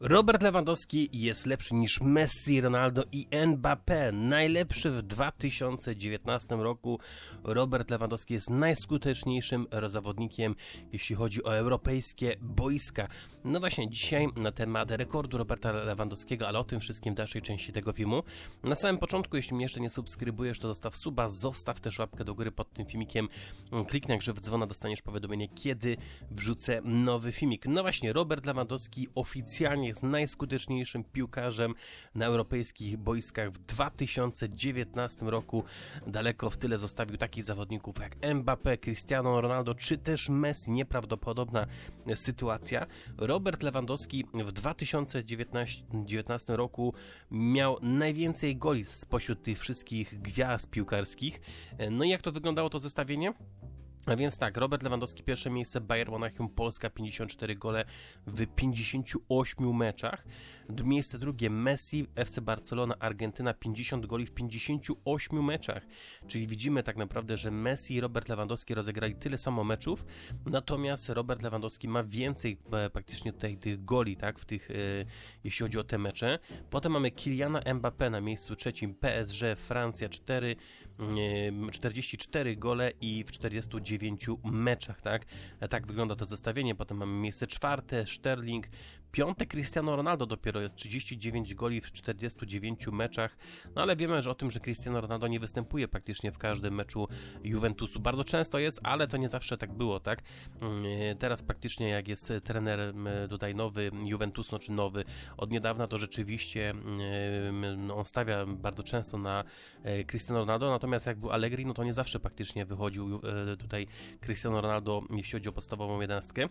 Robert Lewandowski jest lepszy niż Messi, Ronaldo i Mbappé. Najlepszy w 2019 roku. Robert Lewandowski jest najskuteczniejszym zawodnikiem, jeśli chodzi o europejskie boiska. No właśnie, dzisiaj na temat rekordu Roberta Lewandowskiego, ale o tym wszystkim w dalszej części tego filmu. Na samym początku, jeśli mnie jeszcze nie subskrybujesz, to zostaw suba, zostaw też łapkę do góry pod tym filmikiem. Kliknij jak w dzwona, dostaniesz powiadomienie, kiedy wrzucę nowy filmik. No właśnie, Robert Lewandowski oficjalnie jest najskuteczniejszym piłkarzem na europejskich boiskach w 2019 roku. Daleko w tyle zostawił takich zawodników jak Mbappé, Cristiano Ronaldo czy też Messi. Nieprawdopodobna sytuacja. Robert Lewandowski w 2019 roku miał najwięcej goli spośród tych wszystkich gwiazd piłkarskich. No i jak to wyglądało to zestawienie? A więc tak, Robert Lewandowski pierwsze miejsce, Bayern Monachium, Polska 54 gole w 58 meczach. Miejsce drugie Messi, FC Barcelona, Argentyna 50 goli w 58 meczach. Czyli widzimy tak naprawdę, że Messi i Robert Lewandowski rozegrali tyle samo meczów, natomiast Robert Lewandowski ma więcej e, praktycznie tutaj tych goli, tak, w tych, e, jeśli chodzi o te mecze. Potem mamy Kiliana Mbappé na miejscu trzecim, PSG, Francja 4, 44 gole i w 49 meczach, tak? Tak wygląda to zestawienie. Potem mamy miejsce czwarte, Sterling, piąte Cristiano Ronaldo dopiero jest 39 goli w 49 meczach, no ale wiemy, że o tym, że Cristiano Ronaldo nie występuje praktycznie w każdym meczu Juventusu. Bardzo często jest, ale to nie zawsze tak było, tak? Teraz praktycznie jak jest trener tutaj nowy Juventus, no czy nowy, od niedawna to rzeczywiście no, on stawia bardzo często na e, Cristiano Ronaldo, natomiast jak był Allegri, no to nie zawsze praktycznie wychodził e, tutaj Cristiano Ronaldo, jeśli chodzi o podstawową jedenastkę.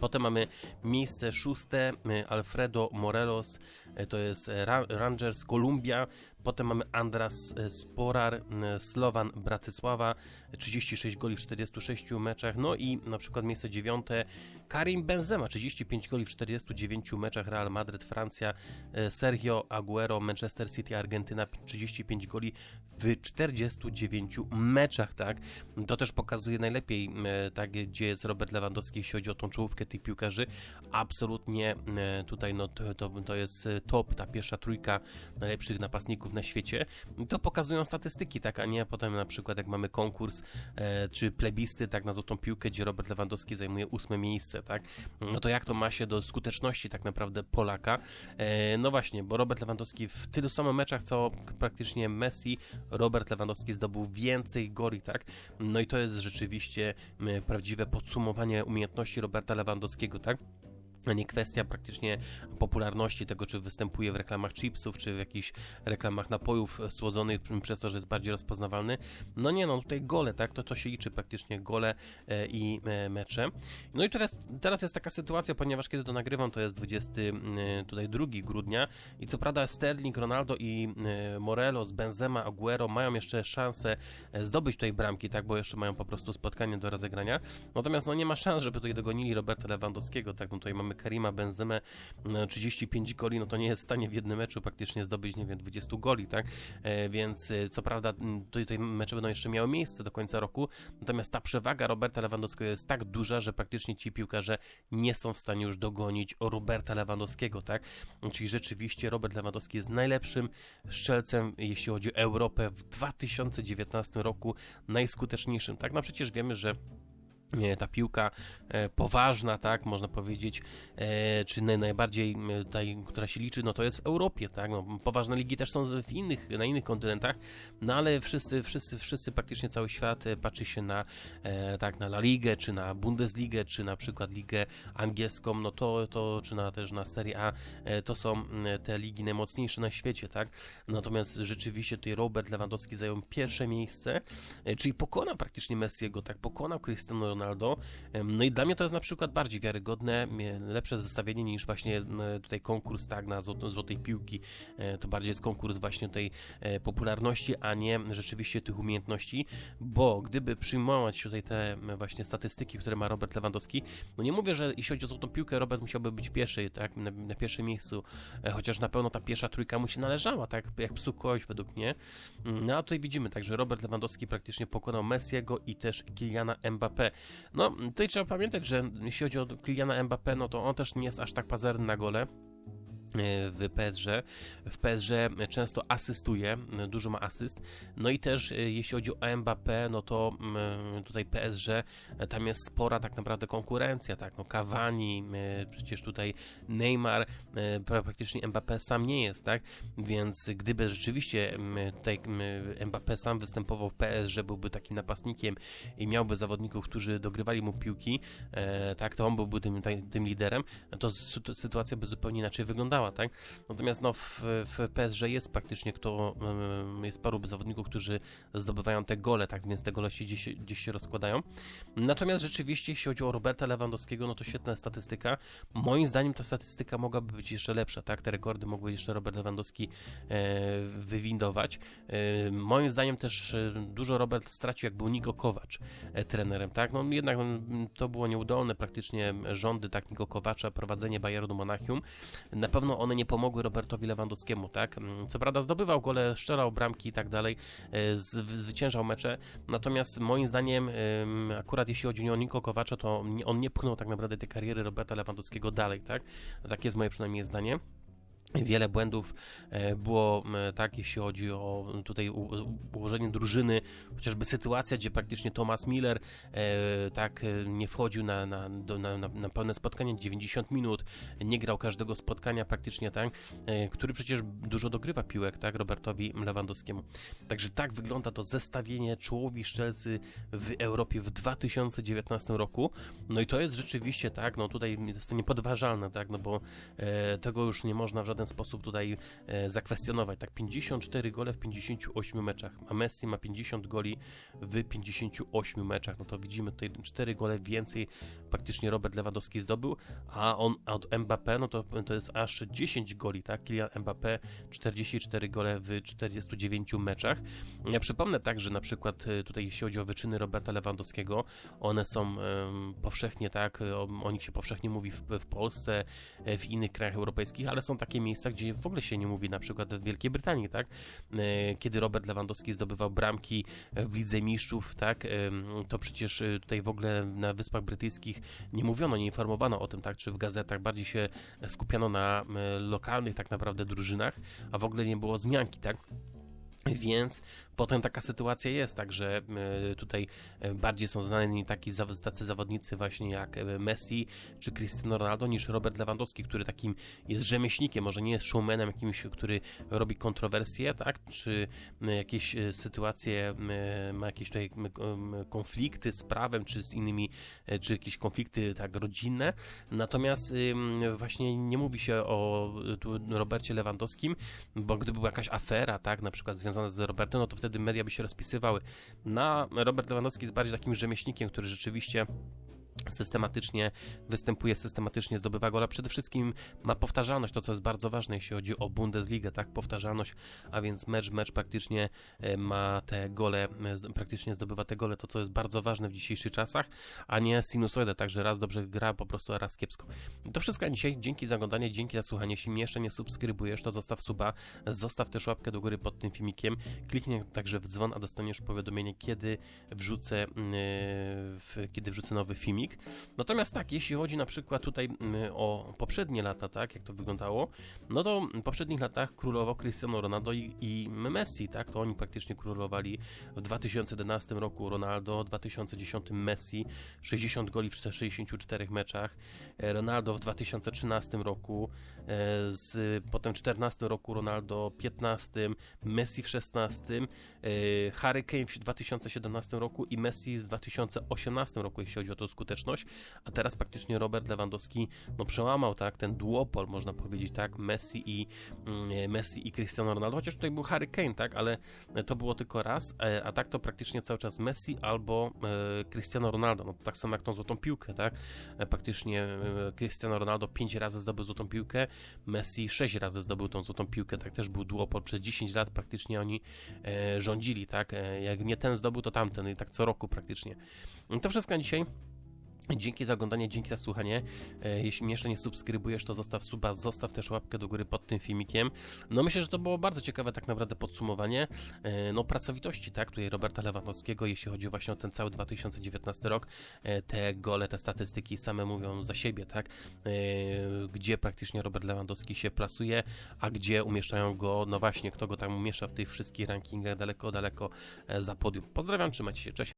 Potem mamy miejsce szóste, e, Alfredo Morelos, e, to jest Rangers Columbia. Potem mamy Andras Sporar, Slovan Bratysława, 36 goli w 46 meczach. No i na przykład miejsce dziewiąte, Karim Benzema, 35 goli w 49 meczach, Real Madrid, Francja, Sergio Aguero, Manchester City, Argentyna, 35 goli w 49 meczach, tak? To też pokazuje najlepiej, tak, gdzie jest Robert Lewandowski, jeśli chodzi o tą czołówkę tych piłkarzy. Absolutnie e, tutaj no, to, to jest top, ta pierwsza trójka najlepszych napastników na świecie. To pokazują statystyki, tak, a nie potem na przykład jak mamy konkurs e, czy plebiscy, tak, na złotą piłkę, gdzie Robert Lewandowski zajmuje ósme miejsce, tak? No to jak to ma się do skuteczności tak naprawdę Polaka? No właśnie, bo Robert Lewandowski w tylu samych meczach, co praktycznie Messi, Robert Lewandowski zdobył więcej goli, tak? No i to jest rzeczywiście prawdziwe podsumowanie umiejętności Roberta Lewandowskiego, tak? Nie kwestia praktycznie popularności tego, czy występuje w reklamach chipsów, czy w jakichś reklamach napojów słodzonych przez to, że jest bardziej rozpoznawalny. No nie, no tutaj gole, tak, to, to się liczy praktycznie gole e, i e, mecze. No i teraz, teraz jest taka sytuacja, ponieważ kiedy to nagrywam, to jest 20 e, tutaj 2 grudnia i co prawda Sterling, Ronaldo i e, Morelos, Benzema, Aguero mają jeszcze szansę e, zdobyć tutaj bramki, tak, bo jeszcze mają po prostu spotkanie do rozegrania. Natomiast no nie ma szans, żeby tutaj dogonili Roberta Lewandowskiego, tak, no tutaj mamy Karima Benzemę 35 no, goli, no to nie jest w stanie w jednym meczu praktycznie zdobyć, nie wiem, 20 goli, tak? E, więc e, co prawda tutaj mecze będą jeszcze miały miejsce do końca roku, natomiast ta przewaga Roberta Lewandowskiego jest tak duża, że praktycznie ci piłkarze nie są w stanie już dogonić Roberta Lewandowskiego, tak? Czyli rzeczywiście Robert Lewandowski jest najlepszym strzelcem, jeśli chodzi o Europę w 2019 roku, najskuteczniejszym, tak? No przecież wiemy, że ta piłka e, poważna, tak, można powiedzieć, e, czy najbardziej tutaj, która się liczy, no to jest w Europie, tak, no, poważne ligi też są w innych, na innych kontynentach, no ale wszyscy, wszyscy, wszyscy, praktycznie cały świat e, patrzy się na, tak, na La Ligę, czy na Bundesligę, czy na przykład Ligę Angielską, no to, to czy na, też na Serie A, to są te ligi najmocniejsze na świecie, tak, natomiast rzeczywiście tutaj Robert Lewandowski zajął pierwsze miejsce, czyli pokonał praktycznie Messiego, tak, pokonał Cristiano Ronaldo. No i dla mnie to jest na przykład bardziej wiarygodne, lepsze zestawienie niż właśnie tutaj konkurs tak na złotej piłki. E, to bardziej jest konkurs właśnie tej e, popularności, a nie rzeczywiście tych umiejętności, bo gdyby przyjmować tutaj te właśnie statystyki, które ma Robert Lewandowski, no nie mówię, że jeśli chodzi o złotą piłkę, Robert musiałby być pierwszy, tak, na, na pierwszym miejscu, e, chociaż na pewno ta pierwsza trójka mu się należała, tak, jak psu kość według mnie. No a tutaj widzimy tak, że Robert Lewandowski praktycznie pokonał Messiego i też Kiliana Mbappé. No, tutaj trzeba pamiętać, że jeśli chodzi o Kyliana Mbappé, no to on też nie jest aż tak pazerny na gole. W PSG. W PSG często asystuje, dużo ma asyst. No i też e, jeśli chodzi o Mbappé, no to mm, tutaj PSG, e, tam jest spora tak naprawdę konkurencja, tak, no Cavani, przecież tutaj Neymar, praktycznie Mbappé sam nie jest, tak, więc gdyby rzeczywiście tutaj Mbappé sam występował w PSG, byłby takim napastnikiem i miałby zawodników, którzy dogrywali mu piłki, tak, to on byłby tym, tym liderem, to sytuacja by zupełnie inaczej wyglądała tak? Natomiast no, w, w PSG jest praktycznie kto, jest paru zawodników, którzy zdobywają te gole, tak więc te gole się gdzieś, gdzieś się rozkładają. Natomiast rzeczywiście, jeśli chodzi o Roberta Lewandowskiego, no to świetna statystyka. Moim zdaniem ta statystyka mogłaby być jeszcze lepsza, tak? Te rekordy mogły jeszcze Robert Lewandowski e, wywindować. E, moim zdaniem też e, dużo Robert stracił, jak był Niko Kowacz e, trenerem, tak? No jednak to było nieudolne praktycznie rządy, tak, Niko Kowacza, prowadzenie Bayernu Monachium. Na pewno one nie pomogły Robertowi Lewandowskiemu, tak? Mm, co prawda zdobywał gole, strzelał bramki i tak dalej, e, zwyciężał mecze, natomiast moim zdaniem akurat jeśli chodzi o Niko Kowacza, to on nie pchnął tak naprawdę tej kariery Roberta Lewandowskiego dalej, tak? Takie jest moje przynajmniej zdanie. Wiele błędów e, było tak, jeśli chodzi o tutaj ułożenie drużyny, chociażby sytuacja, gdzie praktycznie Thomas Miller e, tak e, nie wchodził na, na, na, na pełne spotkanie 90 minut, nie grał każdego spotkania praktycznie tak, który przecież dużo dogrywa piłek, tak, Robertowi Lewandowskiemu. Także tak wygląda to zestawienie czołowi szczelcy w Europie w 2019 roku. No i to jest rzeczywiście tak, no tutaj jest to niepodważalne, tak, no bo tego już nie można w żaden żaden sposób tutaj e, zakwestionować. Tak, 54 gole w 58 meczach, a Messi ma 50 goli w 58 meczach. No to widzimy tutaj 4 gole więcej praktycznie Robert Lewandowski zdobył, a on od Mbappé, no to, to jest aż 10 goli, tak? Kylian Mbappé 44 gole w 49 meczach. Ja przypomnę tak, że na przykład e, tutaj jeśli chodzi o wyczyny Roberta Lewandowskiego, one są powszechnie tak, o, o nich się powszechnie mówi w, w Polsce, e, w innych krajach europejskich, ale są takie miejsca, miejscach, gdzie w ogóle się nie mówi, na przykład w Wielkiej Brytanii, tak? E, kiedy Robert Lewandowski zdobywał bramki w Lidze Mistrzów, tak? E, to przecież e, tutaj w ogóle na Wyspach Brytyjskich nie mówiono, nie informowano o tym, tak? Czy w gazetach bardziej się skupiano na lokalnych tak naprawdę drużynach, a w ogóle nie było zmianki, tak? Więc potem taka sytuacja jest, tak, że e, tutaj e, bardziej są znani taki, tacy zawodnicy właśnie jak e, Messi czy Cristiano Ronaldo niż Robert Lewandowski, który takim jest rzemieślnikiem, może nie jest showmanem jakimś, który robi kontrowersje, tak, czy jakieś sytuacje, ma jakieś tutaj konflikty z prawem, czy z innymi, czy jakieś konflikty tak rodzinne, natomiast właśnie nie mówi się o Robercie Lewandowskim, bo gdyby była jakaś afera, tak, na przykład związana z Robertem, no to wtedy media by się rozpisywały. Na Robert Lewandowski jest bardziej takim rzemieślnikiem, który rzeczywiście systematycznie występuje, systematycznie zdobywa gola. Przede wszystkim ma powtarzalność, to co jest bardzo ważne, jeśli chodzi o Bundesligę, tak, powtarzalność, a więc mecz, mecz praktycznie e, ma te gole, e, praktycznie zdobywa te gole, to co jest bardzo ważne w dzisiejszych czasach, a nie sinusoidę, także raz dobrze gra po prostu, a raz kiepsko. To wszystko dzisiaj, dzięki za oglądanie, dzięki za słuchanie, jeśli mnie jeszcze nie subskrybujesz, to zostaw suba, zostaw też łapkę do góry pod tym filmikiem, kliknij także w dzwon, a dostaniesz powiadomienie, kiedy wrzucę, yy, kiedy wrzucę nowy filmik, Natomiast tak, jeśli chodzi na przykład tutaj mm, o poprzednie lata, tak, jak to wyglądało, no to w poprzednich latach królował Cristiano Ronaldo i, i Messi, tak, to oni praktycznie królowali w 2011 roku Ronaldo, w 2010 Messi, 60 goli w 64 meczach, e, Ronaldo w 2013 roku, e, z, potem w 2014 roku Ronaldo 15, Messi w 16, e, Harry Kane w 2017 roku i Messi w 2018 roku, jeśli chodzi o to skuteczność skuteczność, a teraz praktycznie Robert Lewandowski no, przełamał tak ten duopol, można powiedzieć, tak, Messi i mm, Messi i Cristiano Ronaldo, chociaż tutaj był Harry Kane, tak, ale to było tylko raz, e, a tak to praktycznie cały czas Messi albo e, Cristiano Ronaldo, no tak samo jak tą złotą piłkę, tak, e, praktycznie Cristiano Ronaldo 5 razy zdobył złotą piłkę, Messi 6 razy zdobył tą złotą piłkę, tak też był duopol, przez 10 lat praktycznie oni rządzili, tak, jak nie ten zdobył, to tamten i tak co roku praktycznie. To wszystko dzisiaj. Dzięki za oglądanie, dzięki za słuchanie. E, Jeśli mnie jeszcze nie subskrybujesz, to zostaw suba, zostaw też łapkę do góry pod tym filmikiem. No myślę, że to było bardzo ciekawe tak naprawdę podsumowanie e, no pracowitości, tak, tutaj Roberta Lewandowskiego, jeśli chodzi właśnie o ten cały 2019 rok. E, Te gole, te statystyki same mówią za siebie, tak, gdzie praktycznie Robert Lewandowski się plasuje, a gdzie umieszczają go, no właśnie, kto go tam umieszcza w tych wszystkich rankingach daleko, daleko za podium. Pozdrawiam, trzymajcie się, cześć.